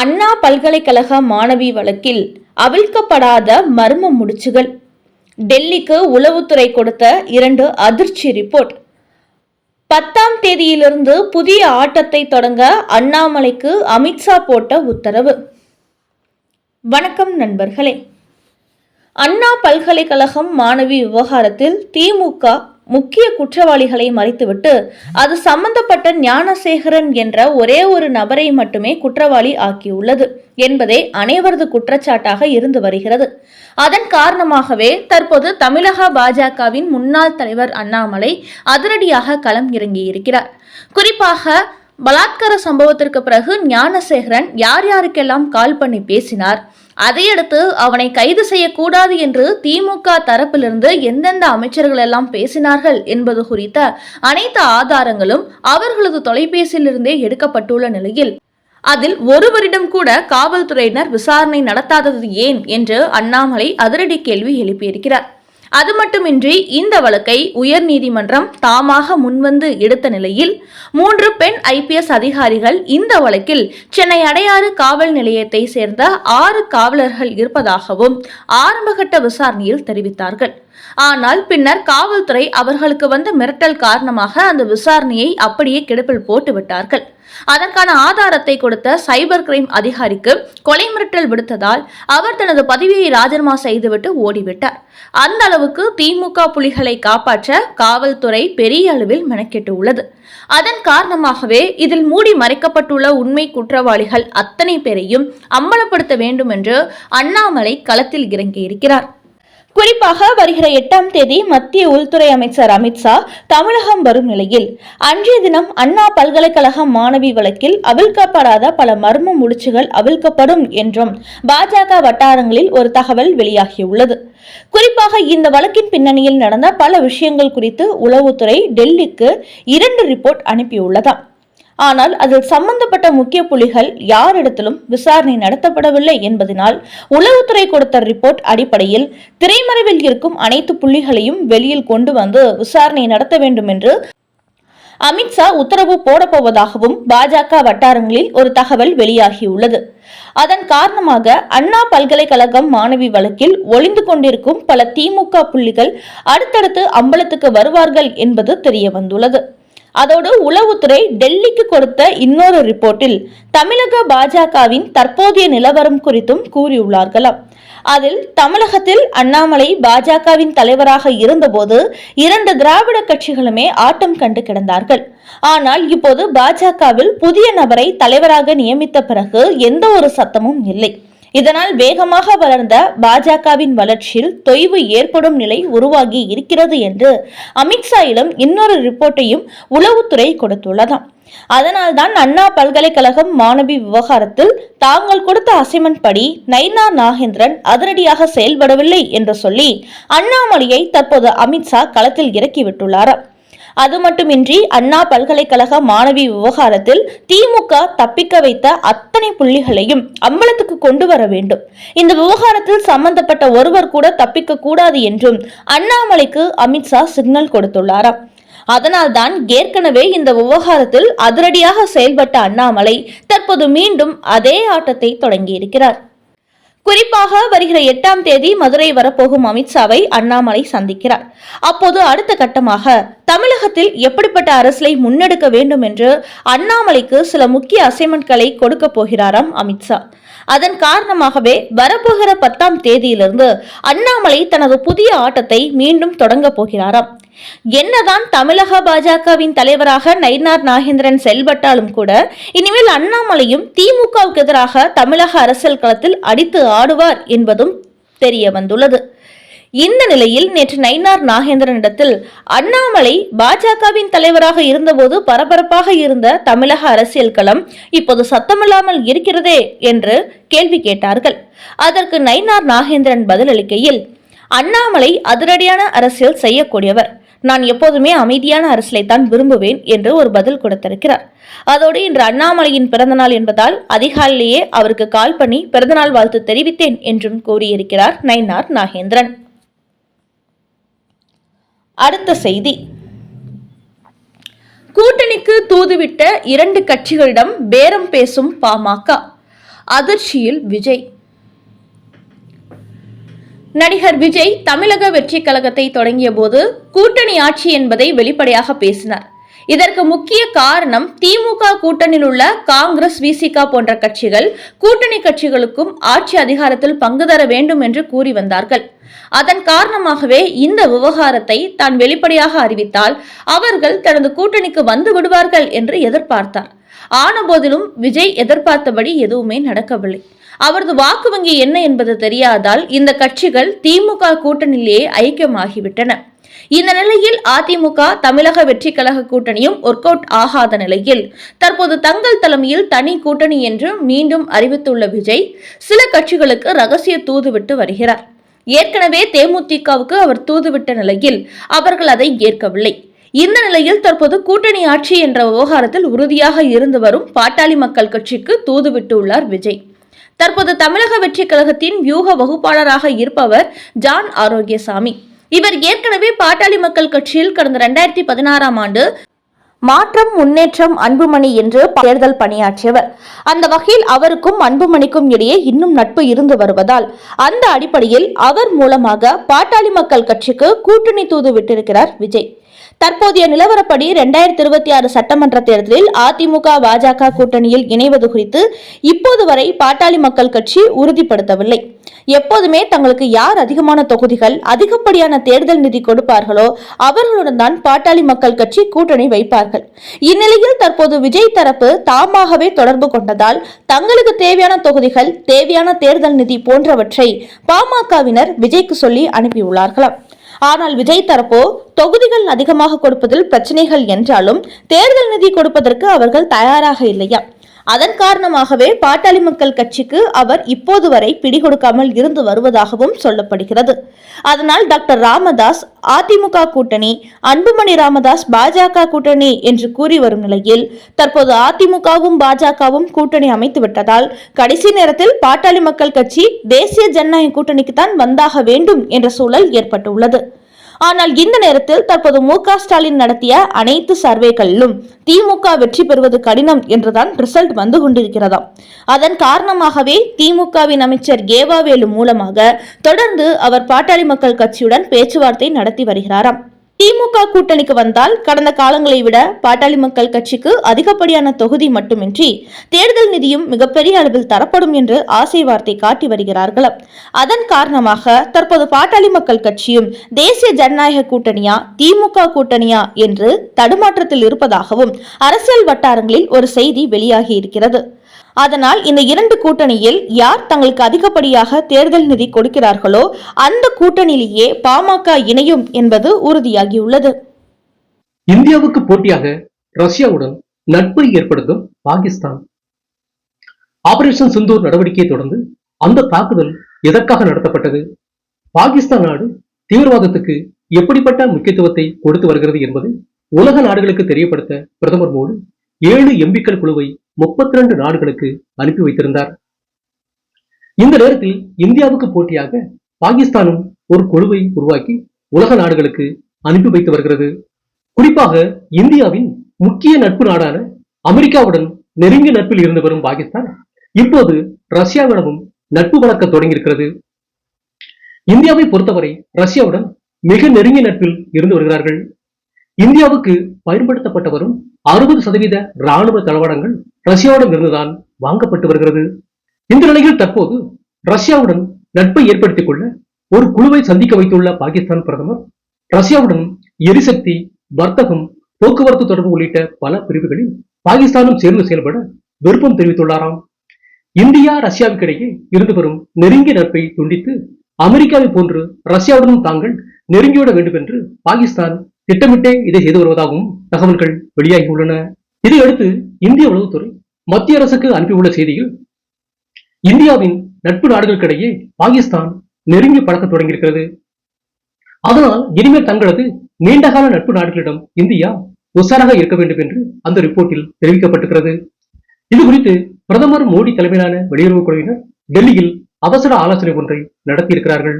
அண்ணா பல்கலைக்கழக மாணவி வழக்கில் அவிழ்க்கப்படாத மர்ம முடிச்சுகள். டெல்லிக்கு உளவுத்துறை கொடுத்த இரண்டு அதிர்ச்சி ரிப்போர்ட். பத்தாம் தேதியிலிருந்து புதிய ஆட்டத்தை தொடங்க அண்ணாமலைக்கு அமித்ஷா போட்ட உத்தரவு. வணக்கம் நண்பர்களே. அண்ணா பல்கலைக்கழகம் மாணவி விவகாரத்தில் திமுக முக்கிய குற்றவாளிகளை மறைத்துவிட்டு அது சம்பந்தப்பட்ட ஞானசேகரன் என்ற ஒரே ஒரு நபரை மட்டுமே குற்றவாளி ஆக்கியுள்ளது என்பதே அனைவரது குற்றச்சாட்டாக இருந்து வருகிறது. அதன் காரணமாகவே தற்போது தமிழக பாஜகவின் முன்னாள் தலைவர் அண்ணாமலை அதிரடியாக களம் இறங்கியிருக்கிறார். குறிப்பாக பலாத்கார சம்பவத்திற்கு பிறகு ஞானசேகரன் யார் யாருக்கெல்லாம் கால் பண்ணி பேசினார் அதையடுத்து அவனை கைது செய்யக்கூடாது என்று திமுக தரப்பிலிருந்து எந்தெந்த அமைச்சர்கள் எல்லாம் பேசினார்கள் என்பது குறித்த அனைத்து ஆதாரங்களும் அவர்களது தொலைபேசியிலிருந்தே எடுக்கப்பட்டுள்ள நிலையில். அதில் ஒருவரிடம் கூட காவல்துறையினர் விசாரணை நடத்தாதது ஏன் என்று அண்ணாமலை அதிரடி கேள்வி எழுப்பியிருக்கிறார். அது மட்டுமின்றி இந்த வழக்கை உயர்நீதிமன்றம் தாமாக முன்வந்து எடுத்த நிலையில் மூன்று பெண் ஐபிஎஸ் அதிகாரிகள் இந்த வழக்கில் சென்னை அடையாறு காவல் நிலையத்தை சேர்ந்த ஆறு காவலர்கள் இருப்பதாகவும் ஆரம்பகட்ட விசாரணையில் தெரிவித்தார்கள். ஆனால் பின்னர் காவல்துறை அவர்களுக்கு வந்த மிரட்டல் காரணமாக அந்த விசாரணையை அப்படியே கிடப்பில் போட்டு விட்டார்கள். அதற்கான ஆதாரத்தை கொடுத்த சைபர் கிரைம் அதிகாரிக்கு கொலை மிரட்டல் விடுத்ததால் அவர் தனது பதவியை ராஜினாமா செய்துவிட்டு ஓடிவிட்டார். அந்த அளவுக்கு திமுக புலிகளை காப்பாற்ற காவல்துறை பெரிய அளவில் மெனக்கெட்டு உள்ளது. அதன் காரணமாகவே இதில் மூடி மறைக்கப்பட்டுள்ள உண்மை குற்றவாளிகள் அத்தனை பேரையும் அம்பலப்படுத்த வேண்டும் என்று அண்ணாமலை களத்தில் இறங்கியிருக்கிறார். குறிப்பாக வருகிற எட்டாம் தேதி மத்திய உள்துறை அமைச்சர் அமித்ஷா தமிழகம் வரும் நிலையில். அன்றைய தினம் அண்ணா பல்கலைக்கழக மாணவி வழக்கில் அவிழ்க்கப்படாத பல மர்ம முடிச்சுகள் அவிழ்க்கப்படும் என்றும் பாஜக வட்டாரங்களில் ஒரு தகவல் வெளியாகியுள்ளது. குறிப்பாக இந்த வழக்கின் பின்னணியில் நடந்த பல விஷயங்கள் குறித்து உளவுத்துறை டெல்லிக்கு இரண்டு ரிப்போர்ட் அனுப்பியுள்ளதாம். ஆனால் அதில் சம்பந்தப்பட்ட முக்கிய புள்ளிகள் யாரிடத்திலும் விசாரணை நடத்தப்படவில்லை என்பதனால் உளவுத்துறை கொடுத்த ரிப்போர்ட் அடிப்படையில் திரைமறைவில் இருக்கும் அனைத்து புள்ளிகளையும் வெளியில் கொண்டு வந்து விசாரணை நடத்த வேண்டும் என்று அமித்ஷா உத்தரவு போடப்போவதாகவும் பாஜக வட்டாரங்களில் ஒரு தகவல் வெளியாகியுள்ளது. அதன் காரணமாக அண்ணா பல்கலைக்கழகம் மாணவி வழக்கில் ஒளிந்து கொண்டிருக்கும் பல திமுக புள்ளிகள் அடுத்தடுத்து அம்பலத்துக்கு வருவார்கள் என்பது தெரிய வந்துள்ளது அதோடு உளவுத்துறை டெல்லிக்கு கொடுத்த இன்னொரு ரிப்போர்ட்டில் தமிழக பாஜகவின் தற்போதைய நிலவரம் குறித்தும் கூறியுள்ளார்களாம். அதில் தமிழகத்தில் அண்ணாமலை பாஜகவின் தலைவராக இருந்தபோது இரண்டு திராவிட கட்சிகளுமே ஆட்டம் கண்டு கிடந்தார்கள். ஆனால் இப்போது பாஜகவில் புதிய நபரை தலைவராக நியமித்த பிறகு எந்த ஒரு சத்தமும் இல்லை. இதனால் வேகமாக வளர்ந்த பாஜகவின் வளர்ச்சியில் தொய்வு ஏற்படும் நிலை உருவாகி இருக்கிறது என்று அமித்ஷாயிலும் இன்னொரு ரிப்போர்ட்டையும் உளவுத்துறை கொடுத்துள்ளதாம். அதனால்தான் அண்ணா பல்கலைக்கழகம் மாணவி விவகாரத்தில் தாங்கள் கொடுத்த அசைன்மெண்ட் படி நைனா நாகேந்திரன் அதிரடியாக செயல்படவில்லை என்று சொல்லி அண்ணாமலையை தற்போது அமித்ஷா களத்தில் இறக்கிவிட்டுள்ளாராம் அது மட்டுமின்றி அண்ணா பல்கலைக்கழக மாணவி விவகாரத்தில் திமுக தப்பிக்க வைத்த அத்தனை புள்ளிகளையும் அம்பலத்துக்கு கொண்டு வர வேண்டும். இந்த விவகாரத்தில் சம்பந்தப்பட்ட ஒருவர் கூட தப்பிக்க கூடாது என்றும் அண்ணாமலைக்கு அமித்ஷா சிக்னல் கொடுத்துள்ளாராம். அதனால்தான் ஏற்கனவே இந்த விவகாரத்தில் அதிரடியாக செயல்பட்ட அண்ணாமலை தற்போது மீண்டும் அதே ஆட்டத்தை தொடங்கியிருக்கிறார். குறிப்பாக வருகிற எட்டாம் தேதி மதுரை வரப்போகும் அமித்ஷாவை அண்ணாமலை சந்திக்கிறார். அப்போது அடுத்த கட்டமாக தமிழகத்தில் எப்படிப்பட்ட அரசியலை முன்னெடுக்க வேண்டும் என்று அண்ணாமலைக்கு சில முக்கிய அசைன்மெண்ட்களை கொடுக்க போகிறாராம் அமித்ஷா அதன் காரணமாகவே வரப்போகிற பத்தாம் தேதியிலிருந்து அண்ணாமலை தனது புதிய ஆட்டத்தை மீண்டும் தொடங்க போகிறாராம். என்னதான் தமிழக பாஜகவின் தலைவராக நயினார் நாகேந்திரன் செயல்பட்டாலும் கூட இனிமேல் அண்ணாமலையும் திமுகவுக்கு எதிராக தமிழக அரசியல் களத்தில் அடித்து ஆடுவார் என்பதும் தெரிய வந்துள்ளது. இந்த நிலையில் நேற்று நயினார் நாகேந்திரனிடத்தில் அண்ணாமலை பாஜகவின் தலைவராக இருந்தபோது பரபரப்பாக இருந்த தமிழக அரசியல் களம் இப்போது சத்தமில்லாமல் இருக்கிறதே என்று கேள்வி கேட்டார்கள். அதற்கு நயினார் நாகேந்திரன் பதிலளிக்கையில் அண்ணாமலை அதிரடியான அரசியல் செய்யக்கூடியவர். நான் எப்போதுமே அமைதியான அரசியலைத்தான் விரும்புவேன் என்று ஒரு பதில் கொடுத்திருக்கிறார். அதோடு இன்று அண்ணாமலையின் பிறந்தநாள் என்பதால் அதிகாலையிலேயே அவருக்கு கால் பண்ணி பிறந்தநாள் வாழ்த்து தெரிவித்தேன் என்றும் கூறியிருக்கிறார் நயினார் நாகேந்திரன். அடுத்த செய்தி. கூட்டணிக்கு தூதுவிட்ட இரண்டு கட்சிகளிடம் பேரம் பேசும் பாமக அதிர்ச்சியில் விஜய். நடிகர் விஜய் தமிழக வெற்றி கழகத்தை தொடங்கிய போது கூட்டணி ஆட்சி என்பதை வெளிப்படையாக பேசினார். இதற்கு முக்கிய காரணம் திமுக கூட்டணியில் உள்ள காங்கிரஸ் விசிகா போன்ற கட்சிகள் கூட்டணி கட்சிகளுக்கும் ஆட்சி அதிகாரத்தில் பங்கு தர வேண்டும் என்று கூறி வந்தார்கள். அதன் காரணமாகவே இந்த விவகாரத்தை தான் வெளிப்படையாக அறிவித்தால் அவர்கள் தனது கூட்டணிக்கு வந்து விடுவார்கள் என்று எதிர்பார்த்தார். ஆன போதிலும் விஜய் எதிர்பார்த்தபடி எதுவுமே நடக்கவில்லை. அவரது வாக்கு வங்கி என்ன என்பது தெரியாதால் இந்த கட்சிகள் திமுக கூட்டணியிலேயே ஐக்கியமாகிவிட்டன. இந்த நிலையில் அதிமுக தமிழக வெற்றி கழக கூட்டணியும் ஒர்க் அவுட் ஆகாத நிலையில் தற்போது தங்கள் தலைமையில் தனி கூட்டணி என்று மீண்டும் அறிவித்துள்ள விஜய் சில கட்சிகளுக்கு ரகசிய தூதுவிட்டு வருகிறார். ஏற்கனவே தேமுதிகவுக்கு அவர் தூதுவிட்ட நிலையில் அவர்கள் அதை ஏற்கவில்லை. இந்த நிலையில் தற்போது கூட்டணி ஆட்சி என்ற விவகாரத்தில் உறுதியாக இருந்து வரும் பாட்டாளி மக்கள் கட்சிக்கு தூதுவிட்டுள்ளார் விஜய். தற்போது தமிழக வெற்றி கழகத்தின் வியூக வகுப்பாளராக இருப்பவர் ஜான் ஆரோக்கியசாமி. இவர் ஏற்கனவே பாட்டாளி மக்கள் கட்சியில் கடந்த இரண்டாயிரத்தி பதினாறாம் ஆண்டு மாற்றம் முன்னேற்றம் அன்புமணி என்று தேர்தல் பணியாற்றியவர். அந்த வகையில் அவருக்கும் அன்புமணிக்கும் இடையே இன்னும் நட்பு இருந்து வருவதால் அந்த அடிப்படையில் அவர் மூலமாக பாட்டாளி மக்கள் கட்சிக்கு கூட்டணி தூது விட்டிருக்கிறார் விஜய். தற்போதைய நிலவரப்படி இரண்டாயிரத்தி இருபத்தி ஆறு சட்டமன்ற தேர்தலில் அதிமுக பாஜக கூட்டணியில் இணைவது குறித்து இப்போது வரை பாட்டாளி மக்கள் கட்சி உறுதிப்படுத்தவில்லை. எப்போதுமே தங்களுக்கு யார் அதிகமான தொகுதிகள் அதிகப்படியான தேர்தல் நிதி கொடுப்பார்களோ அவர்களுடன் தான் பாட்டாளி மக்கள் கட்சி கூட்டணி வைப்பார்கள். இந்நிலையில் தற்போது விஜய் தரப்பு தாமாகவே தொடர்பு கொண்டதால் தங்களுக்கு தேவையான தொகுதிகள் தேவையான தேர்தல் நிதி போன்றவற்றை பாமகவினர் விஜய்க்கு சொல்லி அனுப்பியுள்ளார்களாம். ஆனால் விஜய் தரப்போ தொகுதிகள் அதிகமாக கொடுப்பதில் பிரச்சனைகள் என்றாலும் தேர்தல் நிதி கொடுப்பதற்கு அவர்கள் தயாராக இல்லையா? அதன் காரணமாகவே பாட்டாளி மக்கள் கட்சிக்கு அவர் இப்போது வரை பிடிகொடுக்காமல் இருந்து வருவதாகவும் சொல்லப்படுகிறது. அதனால் டாக்டர் ராமதாஸ் அதிமுக கூட்டணி அன்புமணி ராமதாஸ் பாஜக கூட்டணி என்று கூறி வரும் நிலையில் தற்போது அதிமுகவும் பாஜகவும் கூட்டணி அமைத்து விட்டதால் கடைசி நேரத்தில் பாட்டாளி மக்கள் கட்சி தேசிய ஜனநாயக கூட்டணிக்கு தான் வந்தாக வேண்டும் என்ற சூழல் ஏற்பட்டுள்ளது. ஆனால் இந்த நேரத்தில் தற்போது மு ஸ்டாலின் நடத்திய அனைத்து சர்வேகளிலும் திமுக வெற்றி பெறுவது கடினம் என்றுதான் ரிசல்ட் வந்து கொண்டிருக்கிறதாம். அதன் காரணமாகவே திமுகவின் அமைச்சர் ஏவாவேலு மூலமாக தொடர்ந்து அவர் பாட்டாளி மக்கள் கட்சியுடன் பேச்சுவார்த்தை நடத்தி வருகிறாராம். திமுக கூட்டணிக்கு வந்தால் கடந்த காலங்களை விட பாட்டாளி மக்கள் கட்சிக்கு அதிகப்படியான தொகுதி மட்டுமின்றி தேர்தல் நிதியும் மிகப்பெரிய அளவில் தரப்படும் என்று ஆசை வார்த்தை காட்டி வருகிறார்களாம் அதன் காரணமாக தற்போது பாட்டாளி மக்கள் கட்சியும் தேசிய ஜனநாயக கூட்டணியா திமுக கூட்டணியா என்று தடுமாற்றத்தில் இருப்பதாகவும் அரசியல் வட்டாரங்களில் ஒரு செய்தி வெளியாகி இருக்கிறது. அதனால் இந்த இரண்டு கூட்டணியில் யார் தங்களுக்கு அதிகப்படியாக தேர்தல் நிதி கொடுக்கிறார்களோ அந்த கூட்டணியிலேயே பாமக இணையும் என்பது உறுதியாகியுள்ளது. இந்தியாவுக்கு போட்டியாக ரஷ்யாவுடன் நட்பை ஏற்படுத்தும் பாகிஸ்தான். ஆபரேஷன் சிந்தூர் நடவடிக்கையை தொடர்ந்து அந்த தாக்குதல் எதற்காக நடத்தப்பட்டது? பாகிஸ்தான் நாடு தீவிரவாதத்துக்கு எப்படிப்பட்ட முக்கியத்துவத்தை கொடுத்து வருகிறது என்பது உலக நாடுகளுக்கு தெரியப்படுத்த பிரதமர் மோடி ஏழு எம்பிக்கள் குழுவை முப்பத்தி ரெண்டு நாடுகளுக்கு அனுப்பி வைத்திருந்தார். இந்த நேரத்தில் இந்தியாவுக்கு போட்டியாக பாகிஸ்தானும் ஒரு குழுவை உருவாக்கி உலக நாடுகளுக்கு அனுப்பி வைத்து வருகிறது. குறிப்பாக இந்தியாவின் முக்கிய நட்பு நாடான அமெரிக்காவுடன் நெருங்கிய நட்பில் இருந்து வரும் பாகிஸ்தான் இப்போது ரஷ்யாவிடமும் நட்பு வளர்க்க தொடங்கியிருக்கிறது. இந்தியாவை பொறுத்தவரை ரஷ்யாவுடன் மிக நெருங்கிய நட்பில் இருந்து வருகிறார்கள். இந்தியாவுக்கு பயன்படுத்தப்பட்டு வரும் அறுபது சதவீத ராணுவ தளவாடங்கள் ரஷ்யாவிடம் இருந்துதான் வாங்கப்பட்டு வருகிறது. இந்த நிலையில் தற்போது ரஷ்யாவுடன் நட்பை ஏற்படுத்திக் கொள்ள ஒரு குழுவை சந்திக்க வைத்துள்ள பாகிஸ்தான் பிரதமர் ரஷ்யாவுடன் எரிசக்தி வர்த்தகம் போக்குவரத்து தொடர்பு உள்ளிட்ட பல பிரிவுகளில் பாகிஸ்தானும் சேர்ந்து செயல்பட விருப்பம் தெரிவித்துள்ளாராம். இந்தியா ரஷ்யாவுக்கிடையே இருந்து வரும் நெருங்கிய நட்பை துண்டித்து அமெரிக்காவை போன்று ரஷ்யாவுடன் தாங்கள் நெருங்கிவிட வேண்டும் என்று பாகிஸ்தான் திட்டமிட்டே இதை செய்து வருவதாகவும் தகவல்கள் வெளியாகியுள்ளன இதையடுத்து இந்திய உளவுத்துறை மத்திய அரசுக்கு அனுப்பியுள்ள செய்தியில் இந்தியாவின் நட்பு நாடுகளுக்கிடையே பாகிஸ்தான் நெருங்கி பழக்க தொடங்கியிருக்கிறது. அதனால் இனிமேல் தங்களது நீண்டகால நட்பு நாடுகளிடம் இந்தியா உஷாராக இருக்க வேண்டும் என்று அந்த ரிப்போர்ட்டில் தெரிவிக்கப்பட்டிருக்கிறது. இது குறித்து பிரதமர் மோடி தலைமையிலான வெளியுறவுக் குழுவினர் டெல்லியில் அவசர ஆலோசனை ஒன்றை நடத்தியிருக்கிறார்கள்.